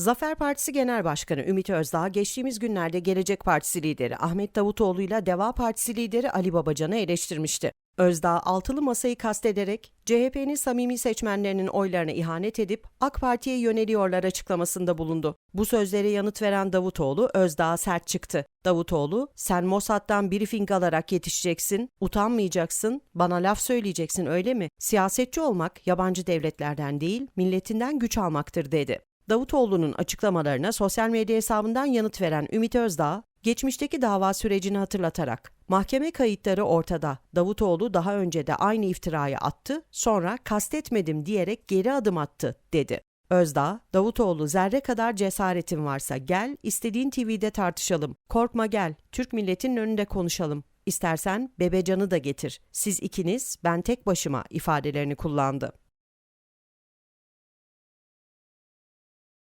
Zafer Partisi Genel Başkanı Ümit Özdağ geçtiğimiz günlerde Gelecek Partisi lideri Ahmet Davutoğlu ile Deva Partisi lideri Ali Babacan'ı eleştirmişti. Özdağ altılı masayı kastederek CHP'nin samimi seçmenlerinin oylarına ihanet edip AK Parti'ye yöneliyorlar açıklamasında bulundu. Bu sözlere yanıt veren Davutoğlu Özdağ'a sert çıktı. Davutoğlu, sen Mossad'dan briefing alarak yetişeceksin, utanmayacaksın, bana laf söyleyeceksin öyle mi? Siyasetçi olmak yabancı devletlerden değil, milletinden güç almaktır dedi. Davutoğlu'nun açıklamalarına sosyal medya hesabından yanıt veren Ümit Özdağ, geçmişteki dava sürecini hatırlatarak, mahkeme kayıtları ortada, Davutoğlu daha önce de aynı iftirayı attı, sonra kastetmedim diyerek geri adım attı, dedi. Özdağ, Davutoğlu zerre kadar cesaretin varsa gel, istediğin TV'de tartışalım. Korkma gel, Türk milletinin önünde konuşalım. İstersen Bebecan'ı da getir. Siz ikiniz, ben tek başıma ifadelerini kullandı.